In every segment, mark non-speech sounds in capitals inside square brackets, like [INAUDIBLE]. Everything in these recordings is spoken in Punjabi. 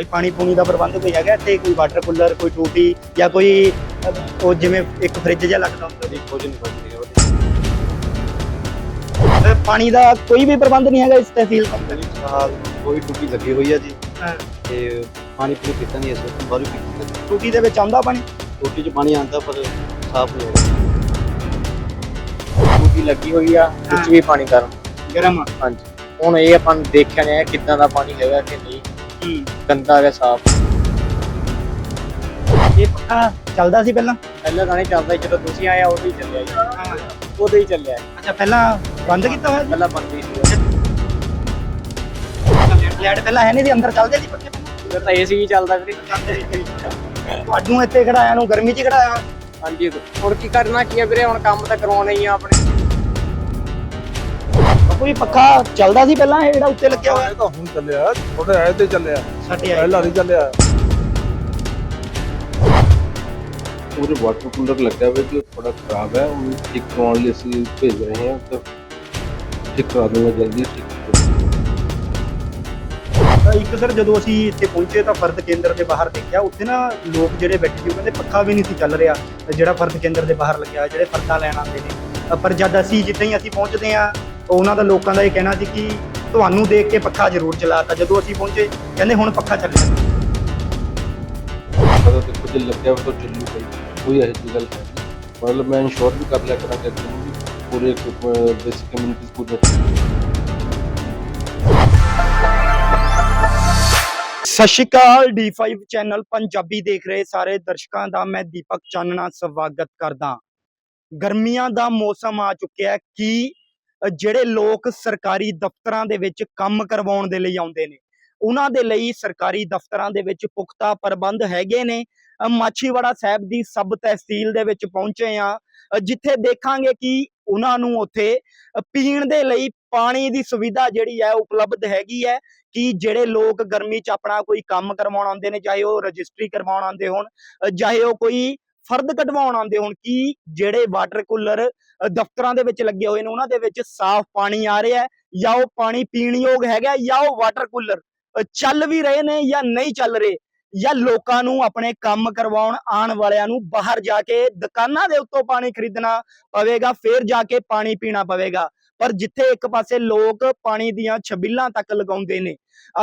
ਕੋਈ ਪਾਣੀ ਪੂਣੀ ਦਾ ਪ੍ਰਬੰਧ ਕੋਈ ਹੈਗਾ ਇੱਥੇ? ਕੋਈ ਵਾਟਰ ਕੂਲਰ ਕੋਈ ਟੂਟੀ ਜਾਂ ਕੋਈ ਉਹ ਜਿਵੇਂ ਇੱਕ ਫ੍ਰਿਜ ਜਿਹਾ ਲੱਗਦਾ ਹੁੰਦਾ? ਨਹੀਂ ਕੁਝ ਨਹੀਂ ਅਹ, ਪਾਣੀ ਦਾ ਕੋਈ ਵੀ ਪ੍ਰਬੰਧ ਨਹੀਂ ਹੈਗਾ ਇਸ ਤਹਿਸੀਲ ਕੰਪਨੀ ਫਿਲਹਾਲ ਕੋਈ ਟੂਟੀ ਲੱਗੀ ਹੋਈ ਆ ਜੀ। ਹਾਂ। ਤੇ ਪਾਣੀ ਪੂਣੀ ਪੀਤਾ ਨਹੀਂ ਇਸ ਬਾਹਰੋਂ ਪੀਤਾ ਟੂਟੀ ਦੇ ਵਿੱਚ ਆਉਂਦਾ ਪਾਣੀ? ਟੂਟੀ 'ਚ ਪਾਣੀ ਆਉਂਦਾ ਪਰ ਸਾਫ਼ ਨਹੀਂ ਹੈਗਾ। ਟੂਟੀ ਲੱਗੀ ਹੋਈ ਆ ਵਿੱਚ ਵੀ ਪਾਣੀ ਗਰਮ। ਗਰਮ ਹਾਂਜੀ। ਹੁਣ ਇਹ ਆਪਾਂ ਦੇਖਿਆ ਨਹੀਂ ਕਿੱਦਾਂ ਦਾ ਪਾਣੀ ਹੈਗਾ ਕਿ ਨਹੀਂ। ਹੂੰ ਗੰਦਾ ਹੈਗਾ ਸਾਫ਼। ਇਹ ਪੱਖਾ ਚੱਲਦਾ ਸੀ ਪਹਿਲਾਂ? ਪਹਿਲਾਂ ਤਾਂ ਨਹੀਂ ਚੱਲਦਾ ਸੀ, ਜਦੋਂ ਤੁਸੀਂ ਆਏ ਆ ਉਦੋਂ ਹੀ ਚੱਲਿਆ ਜੀ। ਉਦੋਂ ਹੀ ਚੱਲਿਆ ਜੀ। ਅੱਛਾ ਪਹਿਲਾਂ ਬੰਦ ਕੀਤਾ ਹੋਇਆ ਪਹਿਲਾਂ ਬੰਦ ਹੀ ਸੀ। ਸੀ ਲੈਟ ਪਹਿਲਾਂ ਹੈ ਨਹੀਂ ਸੀ ਅੰਦਰ ਚੱਲਦੇ ਸੀ ਪੱਖੇ ਤਾਂ ਏਸੀ ਹੀ ਚੱਲਦਾ ਵੀਰੇ ਤੁਹਾਨੂੰ ਇੱਥੇ ਖੜਾਇਆ ਨੂੰ ਗਰਮੀ 'ਚ ਖੜਾਇਆ? ਹੋਇਆ। ਹਾਂਜੀ ਹੁਣ ਕੀ ਕਰਨਾ ਕੀ ਆ ਵੀਰੇ? ਹੁਣ ਕੰਮ ਤਾਂ ਕਰਵਾਉਣਾ ਹੀ ਆ ਆਪਣੇ। ਕੋਈ ਪੱਖਾ ਚੱਲਦਾ ਸੀ ਪਹਿਲਾਂ ਇਹ ਜਿਹੜਾ ਉੱਤੇ ਲੱਗਿਆ ਹੋਇਆ? ਇਹ ਤਾਂ ਹੁਣ ਚੱਲਿਆ ਥੋੜੇ ਆਏ ਤੇ ਚੱਲਿਆ। ਸਾਡੇ ਆਏ। ਪਹਿਲਾਂ ਨਹੀਂ ਚੱਲਿਆ। ਪੂਰੇ ਵਾਟਰ ਕੂਲਰ ਲੱਗਾ ਹੋਇਆ ਜੋ ਥੋੜਾ ਖਰਾਬ ਹੈ ਉਹ ਠੀਕ ਕਰਾਉਣ ਲਈ ਅਸੀਂ ਭੇਜ ਰਹੇ ਹਾਂ ਤਾਂ ਠੀਕ ਕਰਾ ਦੂੰਗਾ ਜਲਦੀ ਠੀਕ ਤਾਂ ਇੱਕ ਸਰ ਜਦੋਂ ਅਸੀਂ ਇੱਥੇ ਪਹੁੰਚੇ ਤਾਂ ਫਰਦ ਕੇਂਦਰ ਦੇ ਬਾਹਰ ਦੇਖਿਆ ਉੱਥੇ ਨਾ ਲੋਕ ਜਿਹੜੇ ਬੈਠੇ ਸੀ ਉਹ ਕਹਿੰਦੇ ਪੱਖਾ ਵੀ ਨਹੀਂ ਸੀ ਚੱਲ ਰਿਹਾ ਤੇ ਜਿਹੜਾ ਫਰਦ ਕੇਂਦਰ ਦੇ ਬਾਹਰ ਲੱਗਿਆ ਜਿਹੜੇ ਫਰਦਾਂ ਲੈਣ ਆਉਂਦੇ ਨੇ। ਪਰ ਜਦ ਅਸੀਂ ਜਿੱਦਾਂ ਹੀ ਅਸੀਂ ਪਹੁੰਚਦੇ ਆ ਉਹਨਾਂ ਦਾ ਲੋਕਾਂ ਦਾ ਇਹ ਕਹਿਣਾ ਸੀ ਕਿ ਤੁਹਾਨੂੰ ਦੇਖ ਕੇ ਪੱਖਾ ਜ਼ਰੂਰ ਚਲਾਤਾ। ਜਦੋਂ ਅਸੀਂ ਪਹੁੰਚੇ ਕਹਿੰਦੇ ਹੁਣ ਪੱਖਾ ਚੱਲਿਆ ਪਤਾ ਤੇ ਕੁਝ ਲੱਗਿਆ ਹੋਇਆ ਤਾਂ ਚੱਲੂ ਕੋਈ ਕੋਈ ਇਹੋ ਜਿਹੀ ਗੱਲ ਹੈ ਨਹੀਂ। ਮਤਲਬ ਮੈਂ ਇੰਸ਼ੋਰ ਵੀ ਕਰ ਲਿਆ ਕਰਾਂਗਾ ਕਿ ਪੂਰੇ ਬੇਸਿਕ ਕਮਿਊਨਿਟੀਜ਼ ਪੂਰੇ ਸਤਿ ਸ਼੍ਰੀ ਅਕਾਲ D5 ਚੈਨਲ ਪੰਜਾਬੀ ਦੇਖ ਰਹੇ ਸਾਰੇ ਦਰਸ਼ਕਾਂ ਦਾ। ਮੈਂ ਦੀਪਕ ਚਾਨਣਾ ਸਵਾਗਤ ਕਰਦਾ। ਗਰਮੀਆਂ ਦਾ ਮੌਸਮ ਆ ਚੁੱਕਿਆ ਹੈ। ਕਿ ਜਿਹੜੇ ਲੋਕ ਸਰਕਾਰੀ ਦਫ਼ਤਰਾਂ ਦੇ ਵਿੱਚ ਕੰਮ ਕਰਵਾਉਣ ਦੇ ਲਈ ਆਉਂਦੇ ਨੇ, ਉਹਨਾਂ ਦੇ ਲਈ ਸਰਕਾਰੀ ਦਫ਼ਤਰਾਂ ਦੇ ਵਿੱਚ ਪੁਖਤਾ ਪ੍ਰਬੰਧ ਹੈਗੇ ਨੇ। ਮਾਛੀਵਾੜਾ ਸਾਹਿਬ ਦੀ ਸਬ ਤਹਿਸੀਲ ਦੇ ਵਿੱਚ ਪਹੁੰਚੇ ਆ ਜਿੱਥੇ ਦੇਖਾਂਗੇ ਕਿ ਉਹਨਾਂ ਨੂੰ ਉੱਥੇ ਪੀਣ ਦੇ ਲਈ ਪਾਣੀ ਦੀ ਸੁਵਿਧਾ ਜਿਹੜੀ ਹੈ ਉਪਲਬਧ ਹੈਗੀ ਹੈ, ਕਿ ਜਿਹੜੇ ਲੋਕ ਗਰਮੀ 'ਚ ਆਪਣਾ ਕੋਈ ਕੰਮ ਕਰਵਾਉਣ ਆਉਂਦੇ ਨੇ, ਚਾਹੇ ਉਹ ਰਜਿਸਟਰੀ ਕਰਵਾਉਣ ਆਉਂਦੇ ਹੋਣ ਚਾਹੇ ਉਹ ਕੋਈ ਫਰਦ ਕਢਵਾਉਣ ਆਉਂਦੇ ਹੋਣ ਕਿ ਜਿਹੜੇ ਵਾਟਰ ਕੂਲਰ ਦਫ਼ਤਰਾਂ ਦੇ ਵਿੱਚ ਲੱਗੇ ਹੋਏ ਨੇ, ਉਹਨਾਂ ਦੇ ਵਿੱਚ ਸਾਫ਼ ਪਾਣੀ ਆ ਰਿਹਾ ਹੈ ਜਾਂ ਉਹ ਪਾਣੀ ਪੀਣ ਯੋਗ ਹੈਗਾ ਜਾਂ ਉਹ ਵਾਟਰ ਕੂਲਰ ਚੱਲ ਵੀ ਰਹੇ ਨੇ ਜਾਂ ਨਹੀਂ ਚੱਲ ਰਹੇ ਜਾਂ ਲੋਕਾਂ ਨੂੰ ਆਪਣੇ ਕੰਮ ਕਰਵਾਉਣ ਆਉਣ ਵਾਲਿਆਂ ਨੂੰ ਬਾਹਰ ਜਾ ਕੇ ਦੁਕਾਨਾਂ ਦੇ ਉੱਤੋਂ ਪਾਣੀ ਖਰੀਦਣਾ ਪਵੇਗਾ, ਫਿਰ ਜਾ ਕੇ ਪਾਣੀ ਪੀਣਾ ਪਵੇਗਾ। ਪਰ ਜਿੱਥੇ ਇੱਕ ਪਾਸੇ ਲੋਕ ਪਾਣੀ ਦੀਆਂ ਛਬੀਲਾਂ ਤੱਕ ਲਗਾਉਂਦੇ ਨੇ,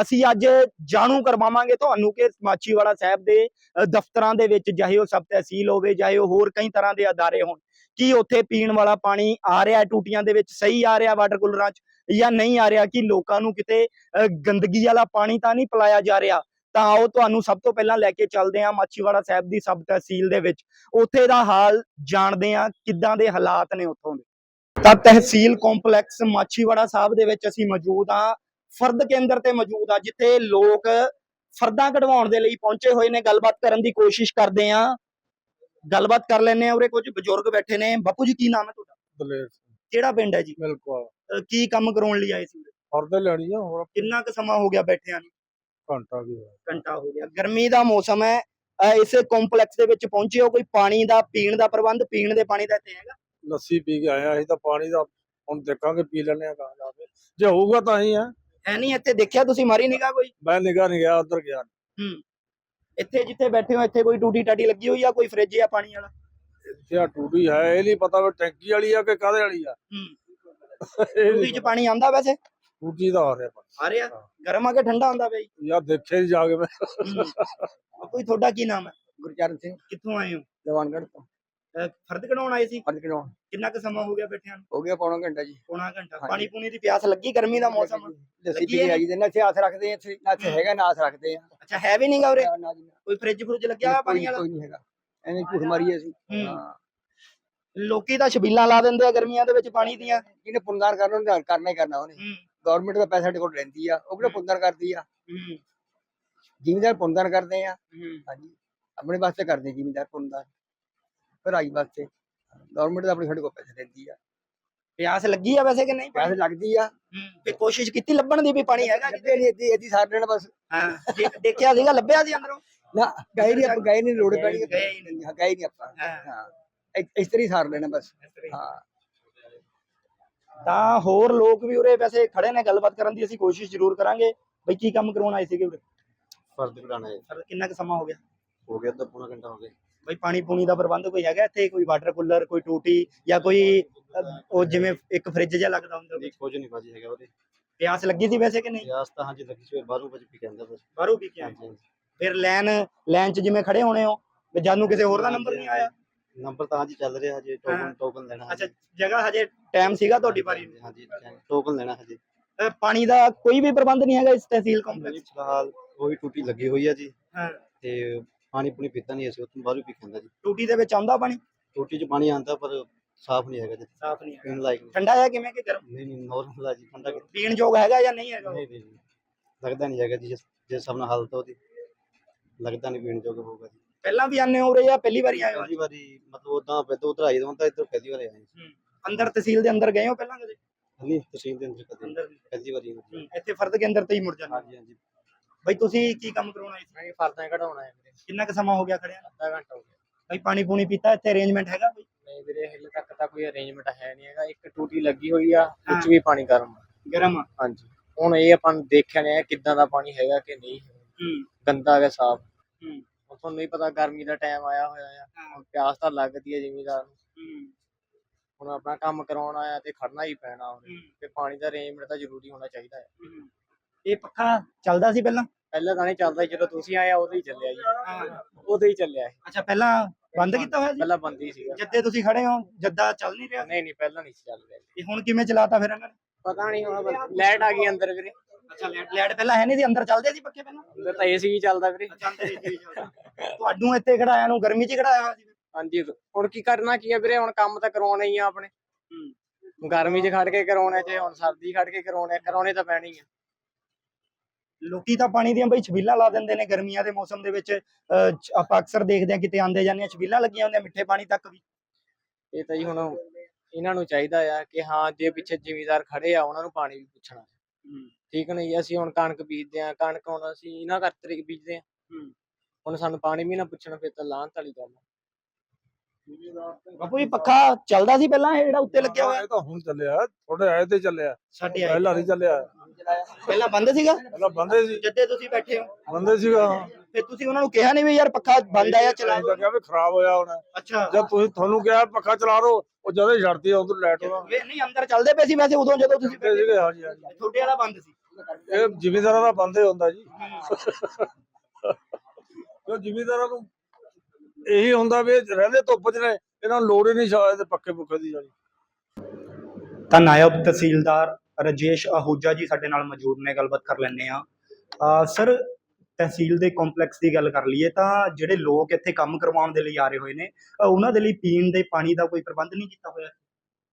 ਅਸੀਂ ਅੱਜ ਜਾਣੂ ਕਰਵਾਵਾਂਗੇ ਤੁਹਾਨੂੰ ਕਿ ਮਾਛੀਵਾੜਾ ਸਾਹਿਬ ਦੇ ਦਫ਼ਤਰਾਂ ਦੇ ਵਿੱਚ ਚਾਹੇ ਉਹ ਸਬ ਤਹਿਸੀਲ ਹੋਵੇ, ਚਾਹੇ ਉਹ ਹੋਰ ਕਈ ਤਰ੍ਹਾਂ ਦੇ ਅਦਾਰੇ ਹੋਣ, ਕੀ ਉੱਥੇ ਪੀਣ ਵਾਲਾ ਪਾਣੀ ਆ ਰਿਹਾ, ਟੂਟੀਆਂ ਦੇ ਵਿੱਚ ਸਹੀ ਆ ਰਿਹਾ ਵਾਟਰ ਕੂਲਰਾਂ 'ਚ ਜਾਂ ਨਹੀਂ ਆ ਰਿਹਾ ਕਿ ਲੋਕਾਂ ਨੂੰ ਕਿਤੇ ਗੰਦਗੀ ਵਾਲਾ ਪਾਣੀ ਤਾਂ ਨਹੀਂ ਪਿਲਾਇਆ ਜਾ ਰਿਹਾ? ਤਾਂ ਆਓ ਤੁਹਾਨੂੰ ਸਭ ਤੋਂ ਪਹਿਲਾਂ ਲੈ ਕੇ ਚੱਲਦੇ ਹਾਂ ਮਾਛੀਵਾੜਾ ਸਾਹਿਬ ਦੀ ਸਬ ਤਹਿਸੀਲ ਦੇ ਵਿੱਚ। ਉੱਥੇ ਦਾ ਹਾਲ ਜਾਣਦੇ ਹਾਂ, ਕਿੱਦਾਂ ਦੇ ਹਾਲਾਤ ਨੇ ਉੱਥੋਂ ਦੇ। ਤਾਂ ਤਹਿਸੀਲ ਕੰਪਲੈਕਸ ਮਾਛੀਵਾੜਾ ਸਾਹਿਬ ਦੇ ਵਿੱਚ ਅਸੀਂ ਮੌਜੂਦ ਹਾਂ। ਫਰਦ ਕੇਂਦਰ ਤੇ ਮੌਜੂਦ ਆ ਜਿੱਥੇ ਲੋਕ ਫਰਦਾਂ ਕਢਵਾਉਣ ਦੇ ਲਈ ਪਹੁੰਚੇ ਹੋਏ ਨੇ। ਗੱਲਬਾਤ ਕਰਨ ਦੀ ਕੋਸ਼ਿਸ਼ ਕਰਦੇ ਆ ਗੱਲਬਾਤ ਕਰ ਲੈਣੇ ਆ ਉਰੇ ਕੁਝ ਬਜ਼ੁਰਗ ਬੈਠੇ ਨੇ। ਬਾਪੂ ਜੀ ਕੀ ਨਾਮ ਹੈ ਤੁਹਾਡਾ? ਦਲੇਰ ਕਿਹੜਾ ਪਿੰਡ ਹੈ ਜੀ? ਬਿਲਕੁਲ ਅਹ ਕੀ ਕੰਮ ਕਰਾਉਣ ਲਈ ਆਏ ਸੀ ਉਰੇ? ਫਰਦੇ ਲੈਣੀ ਆ ਹੋਰ? ਕਿੰਨਾ ਕੁ ਸਮਾਂ ਹੋ ਗਿਆ ਬੈਠਿਆਂ ਨੂੰ? ਘੰਟਾ ਵੀ ਹੋਇਆ। ਘੰਟਾ ਹੋ ਗਿਆ। ਗਰਮੀ ਦਾ ਮੌਸਮ ਹੈ। ਅਹ ਇਸੇ ਕੰਪਲੈਕਸ ਦੇ ਵਿੱਚ ਪਹੁੰਚੇ ਹੋ। ਕੋਈ ਪਾਣੀ ਦਾ ਪੀਣ ਦਾ ਪ੍ਰਬੰਧ ਪੀਣ ਦੇ ਪਾਣੀ ਦਾ ਇੱਥੇ ਹੈਗਾ? ਲੱਸੀ ਪੀ ਕੇ ਆਇਆ ਅਸੀਂ ਤਾਂ ਪਾਣੀ ਦਾ ਹੁਣ ਦੇਖਾਂਗੇ ਪੀ ਲੈਣੇ ਆ ਕਹਾਂ ਜਾ ਕੇ। ਜੇ ਹੋਊਗਾ ਤਾਂ ਹੀ ਹੈ ਹੈ ਨਹੀਂ ਇੱਥੇ ਦੇਖਿਆ ਤੁਸੀਂ ਮਾਰੀ ਨਿਗਾਹ ਕੋਈ? ਮੈਂ ਨਿਗਾਹ ਨਹੀਂ ਗਿਆ ਉਧਰ ਗਿਆ ਇੱਥੇ ਜਿੱਥੇ ਬੈਠੇ ਹੋ ਇੱਥੇ ਕੋਈ ਟੂਟੀ ਟਾਟੀ ਲੱਗੀ ਹੋਈ ਆ ਕੋਈ ਫ੍ਰਿਜ ਆ ਪਾਣੀ ਵਾਲਾ? ਇੱਥੇ ਆ ਟੂਟੀ ਹੈ ਇਹ ਨਹੀਂ ਪਤਾ ਵੀ ਟੈਂਕੀ ਵਾਲੀ ਆ ਕਿ ਕਾਹਦੇ ਵਾਲੀ ਆ। ਹੂੰ। ਟੂਟੀ ਨੀ 'ਚ ਪਾਣੀ ਆਂਦਾ ਵੈਸੇ। ਟੂਟੀ ਦਾ ਆ ਰਿਹਾ ਪਾਣੀ। ਆ ਰਿਹਾ? ਗਰਮ ਆ ਕੇ ਠੰਡਾ ਆਂਦਾ ਬਈ ਯਾਰ ਦੇਖੇ ਹੀ ਜਾ ਕੇ ਮੈਂ। ਕੋਈ ਤੁਹਾਡਾ ਕੀ ਨਾਮ ਹੈ? ਗੁਰਚਰਨ ਸਿੰਘ। ਕਿੱਥੋਂ ਆਏ ਹੋ? ਲਵਾਨਗੜ੍ਹ ਤੋਂ। ਫਰਦ ਕਢਾਉਣ ਆਏ ਸੀ? ਫਰਜ਼ ਕਢਾਉਣ। ਕਿੰਨਾ ਕੁ ਸਮਾਂ ਹੋ ਗਿਆ ਬੈਠਿਆਂ ਨੂੰ? ਹੋ ਗਿਆ ਪੌਣਾ ਘੰਟਾ ਜੀ। ਪੌਣਾ ਘੰਟਾ। ਹਾਂਜੀ। ਪਾਣੀ ਪੂਣੀ ਦੀ ਪਿਆਸ ਲੱਗੀ ਗਰਮੀ ਦਾ ਮੌਸਮ। ਲੱਸੀ ਲੱਗੀ ਪੀ ਹੈ ਆਈ ਦੇ ਨਾ ਇੱਥੇ ਆਸ ਰੱਖਦੇ ਆ ਇੱਥੇ ਨਾ ਇੱਥੇ ਹੈਗਾ ਨਾ ਆਸ ਰੱਖਦੇ ਆ ਅੱਛਾ ਹੈ ਵੀ ਨਹੀਂਗਾ ਉਰੇ? ਨਾ ਜੀ, ਨਾ। ਕੋਈ ਫ੍ਰਿਜ ਫਰੁਜ ਲੱਗਿਆ ਹੋਇਆ ਪਾਣੀ ਕੋਈ ਵਾਲਾ? ਕੋਈ ਨਹੀਂ ਹੈਗਾ। ਐਵੇਂ ਝੂਠ ਮਾਰੀਏ ਅਸੀਂ। ਹੂੰ। ਹਾਂ। ਲੋਕੀ ਤਾਂ ਛਬੀਲਾਂ ਲਾ ਦਿੰਦੇ ਆ ਗਰਮੀਆਂ ਦੇ ਵਿੱਚ ਪਾਣੀ ਦੀਆਂ। ਜਿਹਨੇ ਪੁੰਨਦਾਨ ਕਰਨਾ ਉਹਨੇ ਕਰਨਾ ਹੀ ਕਰਨਾ ਉਹਨੇ। ਹੂੰ। ਗਵਰਨਮੈਂਟ ਦਾ ਪੈਸਾ ਸਾਡੇ ਕੋਲ ਰਹਿੰਦੀ ਆ ਉਹ ਕਿਹੜਾ ਪੁੰਨਦਾਨ ਕਰਦੀ ਆ? ਹੂੰ। ਜ਼ਿਮੀਦਾਰ ਪੁੰਨਦਾਨ ਕਰਦੇ ਆ। ਹੂੰ। ਹਾਂਜੀ। ਆਪਣੇ ਵਾਸਤੇ ਕਰਦੇ ਜ਼ਿਮੀਦਾਰ ਪੁੰਨਦਾਨ। ਭਰਾਈ ਵਾਸਤੇ ਗਵਰਨਮੈਂਟ ਦਾ ਆਪਣੇ ਸਾਡੇ ਕੋਲ ਪੈਸੇ ਦਿੰਦੀ ਆ। ਪਿਆਸ ਲੱਗੀ ਆ ਵੈਸੇ ਕਿ ਨਹੀਂ ਪੈਸੇ ਲੱਗਦੀ ਆ। ਤੇ ਕੋਸ਼ਿਸ਼ ਕੀਤੀ ਲੱਭਣ ਦੀ ਵੀ ਪਾਣੀ ਹੈਗਾ ਕਿਤੇ? ਨਹੀਂ ਇੱਦੀ ਇੱਦੀ ਸਾਰ ਲੈਣਾ ਬਸ। ਹਾਂ ਦੇਖ- ਦੇਖਿਆ ਸੀਗਾ ਲੱਭਿਆ ਸੀ ਅੰਦਰੋਂ? ਨਾ ਗਏ ਨਹੀਂ ਆਪਾਂ ਗਏ ਨਹੀਂ ਲੋੜ ਪੈਣੀ ਗਏ ਹੀ ਨਹੀਂ। ਹਾਂ ਗਏ ਨਹੀਂ ਆਪਾਂ। ਹਾਂ। ਇਸ- ਇਸ ਤਰੀ ਸਾਰ ਲੈਣਾ ਬਸ। ਹਾਂ। ਤਾਂ ਹੋਰ ਲੋਕ ਵੀ ਉਰੇ ਵੈਸੇ ਖੜੇ ਨੇ ਗੱਲਬਾਤ ਕਰਨ ਦੀ ਅਸੀਂ ਕੋਸ਼ਿਸ਼ ਜ਼ਰੂਰ ਕਰਾਂਗੇ। ਬਈ ਕੀ ਕੰਮ ਕਰਾਉਣ ਆਏ ਸੀਗੇ ਉਰੇ? ਫਰਦ ਕਢਾਣਾ ਹੈ। ਸਰ ਕਿੰਨਾ ਕੁ ਸਮਾਂ ਹੋ ਗਿਆ? ਹੋ ਗਿਆ ਅੱਧਾ ਪੌਣਾ ਘੰਟਾ ਹੋ ਗਿਆ। ਬਈ ਪਾਣੀ ਪੂਣੀ ਦਾ ਪ੍ਰਬੰਧ ਕੋਈ ਹੈਗਾ ਇੱਥੇ? ਕੋਈ ਵਾਟਰ ਕੂਲਰ ਕੋਈ ਟੂਟੀ ਜਾਂ ਕੋਈ ਉਹ ਜਿਵੇਂ ਇੱਕ ਫ੍ਰਿਜ ਜਿਹਾ ਲੱਗਦਾ ਹੁੰਦਾ ਨਹੀਂ ਕੁਝ ਨਹੀਂ ਬਾਜੀ ਹੈਗਾ ਉਹਦੇ। ਪਿਆਸ ਲੱਗੀ ਸੀ ਵੈਸੇ ਕਿ ਨਹੀਂ? ਪਿਆਸ ਤਾਂ ਹਾਂਜੀ ਲੱਗੀ ਸਵੇਰ ਬਾਹਰੋਂ ਵਜੇ ਪੀ ਕਹਿੰਦਾ ਬਸ ਬਾਹਰੋਂ ਪੀ ਕੇ ਆਏ ਫਿਰ ਲਾਈਨ ਲਾਈਨ 'ਚ ਜਿਵੇਂ ਖੜੇ ਹੋਣੇ ਹੋ ਤੇ ਜਦ ਨੂੰ ਕਿਸੇ ਹੋਰ ਦਾ ਨੰਬਰ ਨਹੀਂ ਆਇਆ? ਨੰਬਰ ਤਾਂ ਹਾਂਜੀ ਚੱਲ ਰਿਹਾ ਹਜੇ। ਟੋਕਨ ਟੋਕਨ ਲੈਣਾ ਅੱਛਾ ਜਗ੍ਹਾ ਹਜੇ ਟਾਈਮ ਸੀਗਾ ਤੁਹਾਡੀ ਵਾਰੀ। ਹਾਂਜੀ ਟੋਕਨ ਲੈਣਾ ਹਜੇ। ਪਾਣੀ ਦਾ ਕੋਈ ਵੀ ਪ੍ਰਬੰਧ ਨਹੀਂ ਹੈਗਾ ਇਸ ਤਹਿਸੀਲ ਕੰਪਲੈਕਸ ਫਿਲਹਾਲ ਕੋਈ ਟੂਟੀ ਲੱਗੀ ਹੋਈ ਆ ਜੀ। ਹਾਂ। ਤੇ ਪਾਣੀ ਪੂਣੀ ਪੀਤਾ ਨਹੀਂ ਅਸੀਂ ਉੱਥੋਂ ਬਾਹਰੋਂ ਪੀ ਕੇ ਆਂਦਾ ਜੀ। ਟੂਟੀ ਦੇ ਵਿੱਚ ਆਉਂਦਾ ਪਾਣੀ? ਟੂਟੀ 'ਚ ਪਾਣੀ ਆਂਦਾ ਪਰ ਸਾਫ਼ ਨਹੀਂ ਹੈਗਾ ਜੀ। ਸਾਫ਼ ਨਹੀਂ ਪੀਣ ਲਾਇਕ ਨਹੀਂ। ਠੰਡਾ ਹੈ ਕਿਵੇਂ ਕਿ ਗਰਮ? ਨਹੀਂ ਨਹੀਂ ਨਾਰਮਲ ਆ ਜੀ ਠੰਡਾ ਕਿਤੇ ਪੀਣ ਯੋਗ ਹੈਗਾ ਜਾਂ ਨਹੀਂ ਹੈਗਾ? ਨਹੀਂ ਨਹੀਂ ਨਹੀਂ। ਲੱਗਦਾ ਨਹੀਂ ਹੈਗਾ ਜੀ ਜਿਸ ਜਿਸ ਹਿਸਾਬ ਨਾਲ ਹਾਲਤ ਆ ਉਹਦੀ। ਲੱਗਦਾ ਨਹੀਂ ਪੀਣ ਯੋਗ ਹੋਊਗਾ ਜੀ। ਪਹਿਲਾਂ ਵੀ ਆਨੇ ਹੋ ਰਹੇ ਜਾਂ ਪਹਿਲੀ ਵਾਰੀ ਆਏ ਹੋ? ਪਹਿਲੀ ਵਾਰੀ ਮਤਲਬ ਉਦਾਂ ਪਹਿਲਾਂ ਉਧਰ ਆਈ ਤਾਂ ਇੱਧਰ ਪਹਿਲੀ ਵਾਰ ਆਏ ਹਾਂ। ਅੰਦਰ ਤਹਿਸੀਲ ਦੇ ਅੰਦਰ ਗਏ ਹੋ ਪਹਿਲਾਂ ਕਦੇ? ਨਹੀਂ ਤਹਿਸੀਲ ਦੇ ਅੰਦਰ ਕਦੇ। ਅੰਦਰ ਵੀ। ਪਹਿਲੀ ਵਾਰੀ। ਹੂੰ, ਇੱਥੇ ਫਰਦ ਕੇਂਦਰ ਤੇ ਹੀ ਮੁੜ ਜਾਂਦੇ ਹਾਂਜੀ ਹਾਂਜੀ। ਬਈ ਤੁਸੀਂ ਕੀ ਕੰਮ ਕਰਾਉਣਾ ਇਸ ਮੈਂ ਫਰਦਾਂ ਕਢਾਉਣਾ ਹੈ ਵੀਰੇ। ਕਿੰਨਾ ਕੁ ਸਮਾਂ ਹੋ ਗਿਆ ਖੜਿਆ? ਅੱਧਾ ਘੰਟਾ ਹੋ ਗਿਆ। ਬਈ ਪਾਣੀ ਪੂਣੀ ਪੀਤਾ ਇੱਥੇ ਅਰੇਂਜਮੈਂਟ ਹੈਗਾ ਕੋਈ? ਨਹੀਂ ਵੀਰੇ ਹਲੇ ਤੱਕ ਤਾਂ ਕੋਈ ਅਰੇਂਜਮੈਂਟ ਹੈ ਨਹੀਂ ਹੈਗਾ। ਇੱਕ ਟੂਟੀ ਲੱਗੀ ਹੋਈ ਆ। ਵਿੱਚ ਵੀ ਪਾਣੀ ਗਰਮ ਆ। ਗਰਮ ਹਾਂਜੀ। ਹੁਣ ਇਹ ਆਪਾਂ ਨੂੰ ਦੇਖਿਆ ਨਹੀਂ ਕਿੱਦਾਂ ਦਾ ਪਾਣੀ ਹੈਗਾ ਕਿ ਨਹੀਂ। ਹੂੰ। ਗੰਦਾ ਹੈ ਸਾਫ਼। ਹੂੰ। ਹੁਣ ਤੁਹਾਨੂੰ ਨਹੀਂ ਪਤਾ ਗਰਮੀ ਦਾ ਟਾਈਮ ਆਇਆ ਹੋਇਆ ਆ। ਹੁਣ ਪਿਆਸ ਤਾਂ ਲੱਗਦੀ ਹੈ ਜ਼ਿਮੀਦਾਰ ਨੂੰ। ਹੂੰ। ਹੁਣ ਆਪਣਾ ਕੰਮ ਕਰਾਉਣਾ ਆ ਤੇ ਖੜਨਾ ਹੀ ਪੈਣਾ ਹੁਣ। ਹੂੰ, ਤੇ ਪਾਣੀ ਦਾ ਅਰੇਂਜਮੈਂਟ ਤਾਂ ਜ਼ਰੂਰੀ ਹੋਣਾ ਚਾਹੀਦਾ ਹੈ ਹੂੰ। ਇਹ ਪੱਖਾ ਚੱਲਦਾ ਸੀ ਪਹਿਲਾਂ? ਪਹਿਲਾਂ ਤਾਂ ਨਹੀਂ ਚੱਲਦਾ ਸੀ, ਜਦੋਂ ਤੁਸੀਂ ਆਏ ਆ ਉਦੋਂ ਹੀ ਚੱਲਿਆ ਜੀ। ਉਦੋਂ ਹੀ ਚੱਲਿਆ ਇਹ। ਅੱਛਾ ਪਹਿਲਾਂ ਬੰਦ ਕੀਤਾ ਹੋਇਆ ਸੀ? ਪਹਿਲਾਂ ਬੰਦੀ ਸੀਗਾ। ਜਿੱਦੇ ਤੁਸੀਂ ਖੜੇ ਹੋ ਜੱਦਾ ਚੱਲ ਨਹੀਂ ਰਿਹਾ? ਨਹੀਂ ਨਹੀਂ ਪਹਿਲਾਂ ਨਹੀਂ ਸੀ ਚੱਲ ਰਿਹਾ ਇਹ ਹੁਣ ਕਿਵੇਂ ਚਲਾਤਾ ਫਿਰ ਇਹਨਾਂ ਨੇ? ਪਤਾ ਨਹੀਂ ਹੁਣ ਲਾਈਟ ਆ ਗਈ ਅੰਦਰ ਵੀਰੇ। ਅੱਛਾ ਲੈਟ ਲੈਟ ਪਹਿਲਾਂ ਹੈ ਨਹੀਂ ਸੀ ਅੰਦਰ ਚੱਲਦੇ ਸੀ ਪੱਖੇ ਪਹਿਲਾਂ? ਅੰਦਰ ਤਾਂ ਏਸੀ ਵੀ ਚੱਲਦਾ ਵੀਰੇ। ਤੁਹਾਨੂੰ ਇੱਥੇ ਖੜਾਇਆ ਨੂੰ ਗਰਮੀ 'ਚ ਹੀ ਖੜਾਇਆ ਹੋਇਆ ਸੀ ਹਾਂਜੀ ਹੁਣ ਕੀ ਕਰਨਾ ਕੀ ਆ ਵੀਰੇ ਹੁਣ ਕੰਮ ਤਾਂ ਕਰਾਉਣਾ ਹੀ ਆ ਆਪਣੇ। ਗਰਮੀ 'ਚ ਖੜ ਕੇ ਕਰਾਉਣੇ ਤੇ ਹੁਣ ਸਰਦੀ 'ਚ ਖੜ ਕੇ ਕਰਾਉਣੇ ਕਰਾਉਣੇ ਤਾਂ ਪੈਣੀ ਆ। ਲੋਕੀ ਤਾਂ ਪਾਣੀ ਦੀਆਂ ਬਈ ਛਬੀਲਾਂ ਲਾ ਦਿੰਦੇ ਨੇ ਗਰਮੀਆਂ ਦੇ ਮੌਸਮ ਦੇ ਵਿੱਚ ਆਪਾਂ ਅਕਸਰ ਦੇਖਦੇ ਹਾਂ ਕਿਤੇ ਆਂਦੇ ਜਾਂਦੇ ਆ ਛਬੀਲਾਂ ਲੱਗੀਆਂ ਹੁੰਦੀਆਂ ਮਿੱਠੇ ਪਾਣੀ ਤੱਕ ਵੀ। ਇਹ ਤਾਂ ਜੀ ਹੁਣ ਇਹਨਾਂ ਨੂੰ ਚਾਹੀਦਾ ਆ ਕਿ ਹਾਂ ਜੇ ਪਿੱਛੇ ਜ਼ਿਮੀਦਾਰ ਖੜੇ ਆ ਉਹਨਾਂ ਨੂੰ ਪਾਣੀ ਵੀ ਪੁੱਛਣਾ। ਠੀਕ ਨਹੀਂ ਅਸੀਂ ਹੁਣ ਕਣਕ ਬੀਜਦੇ ਆ ਕਣਕ ਹੁਣ ਅਸੀਂ ਇਹਨਾਂ ਕਰ ਤਰੀਕ ਬੀਜਦੇ ਆ। ਹੁਣ ਸਾਨੂੰ ਪਾਣੀ ਵੀ ਨਾ ਪੁੱਛਣਾ ਫਿਰ ਤਾਂ ਲਾਹਨਤ ਵਾਲੀ ਗੱਲ ਆ। ਬਾਪੂ ਜੀ ਪੱਖਾ ਚੱਲਦਾ ਸੀ ਪਹਿਲਾਂ ਇਹ ਜਿਹੜਾ ਉੱਤੇ ਲੱਗਿਆ ਹੋਇਆ? ਇਹ ਤਾਂ ਹੁਣ ਚੱਲਿਆ। ਥੋੜੇ ਆਏ ਤੇ ਚੱਲਿਆ। ਸਾਡੇ ਆਏ ਪਹਿਲਾਂ ਨਹੀਂ ਚੱਲਿਆ। ਪਹਿਲਾਂ ਬੰਦ ਸੀਗਾ? ਪਹਿਲਾਂ ਬੰਦੇ ਸੀ। ਜੱਦੇ ਤੁਸੀਂ ਬੈਠੇ ਹੋ। ਬੰਦੇ ਸੀਗਾ। ਫਿਰ ਤੁਸੀਂ ਉਹਨਾਂ ਨੂੰ ਕਿਹਾ ਨਹੀਂ ਵੀ ਯਾਰ ਪੱਖਾ ਬੰਦ ਆ ਜਾਂ ਚਲਾ ਕਿਹਾ ਵੀ ਖਰਾਬ ਹੋਇਆ ਹੁਣ। ਅੱਛਾ। ਜਦ ਤੁਸੀਂ ਤੁਹਾਨੂੰ ਕਿਹਾ ਪੱਖਾ ਚਲਾ ਰੋ ਉਹ ਜਦੋਂ ਹੀ ਛੱਡਤੀ ਉਧਰ ਲਾਈਟ ਵੇ ਨਹੀਂ ਅੰਦਰ ਚੱਲਦੇ ਪਏ ਸੀ ਵੈਸੇ ਉਦੋਂ ਜਦੋਂ ਤੁਸੀਂ ਸੀਗੇ ਹਾਂਜੀ ਹਾਂਜੀ। ਤੁਹਾਡੇ ਵਾਲਾ ਬੰਦ ਸੀ। ਇਹ ਜ਼ਿਮੀਦਾਰਾਂ ਦਾ ਬੰਦੇ ਹੁੰਦਾ ਜੀ। ਉਹ [LAUGHS] ਜ਼ਿਮੀਦਾਰਾਂ ਨੂੰ ਇਹੀ ਹੁੰਦਾ ਵੀ ਰਹਿੰਦੇ ਧੁੱਪ 'ਚ ਨੇ ਇਹਨਾਂ ਨੂੰ ਲੋੜ ਹੀ ਨਹੀਂ ਸ਼ਾਇਦ ਪੱਕੇ ਪੁੱਕੇ ਦੀ ਜਾਣੀ। ਤਾਂ ਨਾਇਬ ਤਹਿਸੀਲਦਾਰ ਰਜੇਸ਼ ਆਹੂਜਾ ਜੀ ਸਾਡੇ ਨਾਲ ਮੌਜੂਦ ਨੇ ਗੱਲਬਾਤ ਕਰ ਲੈਣੇ ਆ ਸਰ ਤਹਿਸੀਲ ਦੇ ਕੰਪਲੈਕਸ ਦੀ ਗੱਲ ਕਰ ਲਈਏ ਤਾਂ ਜਿਹੜੇ ਲੋਕ ਇੱਥੇ ਕੰਮ ਕਰਵਾਉਣ ਦੇ ਲਈ ਆ ਰਹੇ ਹੋਏ ਨੇ ਉਹਨਾਂ ਦੇ ਲਈ ਪੀਣ ਦੇ ਪਾਣੀ ਦਾ ਕੋਈ ਪ੍ਰਬੰਧ ਨਹੀਂ ਕੀਤਾ ਹੋਇਆ?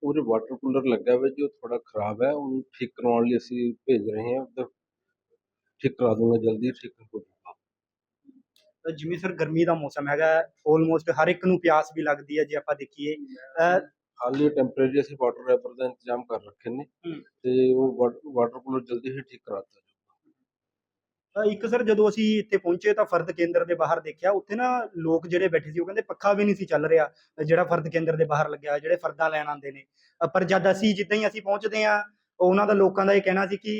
ਉਹਦੇ ਵਾਟਰ ਕੂਲਰ ਲੱਗਾ ਹੋਇਆ ਜੋ ਥੋੜਾ ਖਰਾਬ ਹੈ ਉਹਨੂੰ ਠੀਕ ਕਰਵਾਉਣ ਲਈ ਅਸੀਂ ਭੇਜ ਰਹੇ ਹਾਂ ਠੀਕ ਕਰਾ ਦੂੰਗਾ ਜਲਦੀ ਠੀਕ ਹੋ ਜਿਵੇਂ ਸਰ ਗਰਮੀ ਦਾ ਮੌਸਮ ਹੈਗਾ ਆਲਮੋਸਟ ਹਰ ਇੱਕ ਨੂੰ ਪਿਆਸ ਵੀ ਲੱਗਦੀ ਹੈ ਜੇ ਆਪਾਂ ਦੇਖੀਏ। ਹਾਲੀ ਟੈਂਪਰੇਰੀ ਅਸੀਂ ਵਾਟਰ ਰੈਪਰ ਦਾ ਇੰਤਜ਼ਾਮ ਕਰ ਰੱਖੇ ਨੇ। ਤੇ ਉਹ ਵਾਟਰ ਕੂਲਰ ਜਲਦੀ ਹੀ ਠੀਕ ਕਰਾਤਾ ਇੱਕ ਸਰ ਜਦੋਂ ਅਸੀਂ ਇੱਥੇ ਪਹੁੰਚੇ ਤਾਂ ਫਰਦ ਕੇਂਦਰ ਦੇ ਬਾਹਰ ਦੇਖਿਆ ਉੱਥੇ ਨਾ ਲੋਕ ਜਿਹੜੇ ਬੈਠੇ ਸੀ ਉਹ ਕਹਿੰਦੇ ਪੱਖਾ ਵੀ ਨਹੀਂ ਸੀ ਚੱਲ ਰਿਹਾ ਜਿਹੜਾ ਫਰਦ ਕੇਂਦਰ ਦੇ ਬਾਹਰ ਲੱਗਿਆ ਜਿਹੜੇ ਫਰਦਾ ਲੈਣ ਆਉਂਦੇ ਨੇ। ਪਰ ਜਦ ਅਸੀਂ ਜਿੱਦਾਂ ਹੀ ਅਸੀਂ ਪਹੁੰਚਦੇ ਆ ਉਹਨਾਂ ਦਾ ਲੋਕਾਂ ਦਾ ਇਹ ਕਹਿਣਾ ਸੀ ਕਿ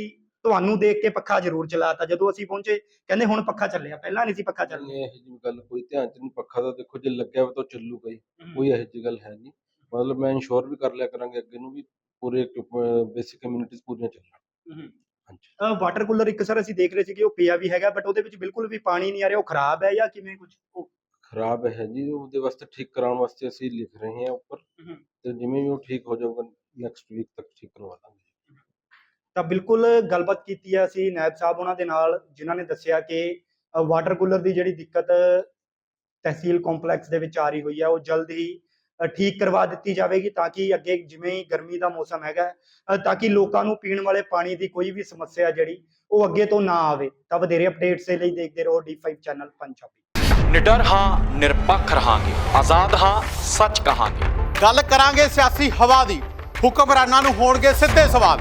ਤੁਹਾਨੂੰ ਦੇਖ ਕੇ ਪੱਖਾ ਜ਼ਰੂਰ ਚਲਾਤਾ ਜਦੋਂ ਅਸੀਂ ਪਹੁੰਚੇ ਕਹਿੰਦੇ ਹੁਣ ਪੱਖਾ ਚੱਲਿਆ ਪਹਿਲਾਂ ਨਹੀਂ ਸੀ ਪੱਖਾ ਚੱਲ ਨਹੀਂ ਇਹ ਜਿਹੀ ਗੱਲ ਕੋਈ ਧਿਆਨ ਚ ਨਹੀਂ ਪੱਖਾ ਦਾ ਦੇਖੋ ਜੇ ਲੱਗਿਆ ਤਾਂ ਚੱਲੂਗਾ ਹੀ। ਕੋਈ ਇਹੋ ਜਿਹੀ ਗੱਲ ਹੈ ਨਹੀਂ। ਮਤਲਬ ਮੈਂ ਇਨਸ਼ੋਰ ਵੀ ਕਰ ਲਿਆ ਕਰਾਂਗੇ ਅੱਗੇ ਨੂੰ ਵੀ ਪੂਰੇ ਬੇਸਿਕ ਕਮਿਊਨਿਟੀਜ਼ ਪੂਰੀਆਂ ਚੱਲਣ। ਹਾਂਜੀ। ਵਾਟਰ ਕੂਲਰ ਇੱਕ ਸਰ ਅਸੀਂ ਦੇਖ ਰਹੇ ਸੀ ਕਿ ਉਹ ਪਿਆ ਵੀ ਹੈਗਾ ਬਟ ਉਹਦੇ ਵਿੱਚ ਬਿਲਕੁਲ ਵੀ ਪਾਣੀ ਨਹੀਂ ਆ ਰਿਹਾ ਉਹ ਖਰਾਬ ਹੈ ਜਾਂ ਕਿਵੇਂ ਕੁਝ ਖਰਾਬ ਹੈ ਜੀ ਉਹਦੇ ਵਾਸਤੇ ਠੀਕ ਕਰਾਉਣ ਵਾਸਤੇ ਅਸੀਂ ਲਿਖ ਰਹੇ ਹਾਂ ਉੱਪਰ। ਤੇ ਜਿਵੇਂ ਵੀ ਉਹ ਠੀਕ ਹੋ ਜਾਊਗਾ ਨੈਕਸਟ ਵੀਕ ਤੱਕ ਠੀਕ ਕਰਵਾ ਦਾਂਗੇ। ਤਾਂ ਬਿਲਕੁਲ ਗੱਲਬਾਤ ਕੀਤੀ ਹੈ ਅਸੀਂ ਨਾਇਬ ਸਾਹਿਬ ਉਹਨਾਂ ਦੇ ਨਾਲ ਜਿਨ੍ਹਾਂ ਨੇ ਦੱਸਿਆ ਕਿ ਵਾਟਰ ਕੂਲਰ ਦੀ ਜਿਹੜੀ ਦਿੱਕਤ ਤਹਿਸੀਲ ਕੰਪਲੈਕਸ ਦੇ ਵਿੱਚ ਆ ਰਹੀ ਹੋਈ ਹੈ ਉਹ ਜਲਦ ਹੀ ਠੀਕ ਕਰਵਾ ਦਿੱਤੀ ਜਾਵੇਗੀ ਤਾਂ ਕਿ ਅੱਗੇ ਜਿਵੇਂ ਹੀ ਗਰਮੀ ਦਾ ਮੌਸਮ ਹੈਗਾ ਤਾਂ ਕਿ ਲੋਕਾਂ ਨੂੰ ਪੀਣ ਵਾਲੇ ਪਾਣੀ ਦੀ ਕੋਈ ਵੀ ਸਮੱਸਿਆ ਜਿਹੜੀ ਉਹ ਅੱਗੇ ਤੋਂ ਨਾ ਆਵੇ। ਤਾਂ ਵਧੇਰੇ ਅਪਡੇਟਸ ਦੇ ਲਈ ਦੇਖਦੇ ਰਹੋ D5 ਚੈਨਲ ਪੰਜਾਬੀ। ਨਿਡਰ ਹਾਂ ਨਿਰਪੱਖ ਰਹਾਂਗੇ। ਆਜ਼ਾਦ ਹਾਂ ਸੱਚ ਕਹਾਂਗੇ। ਗੱਲ ਕਰਾਂਗੇ ਸਿਆਸੀ ਹਵਾ ਦੀ। ਹੁਕਮਰਾਨਾਂ ਨੂੰ ਹੋਣਗੇ ਸਿੱਧੇ ਸਵਾਲ।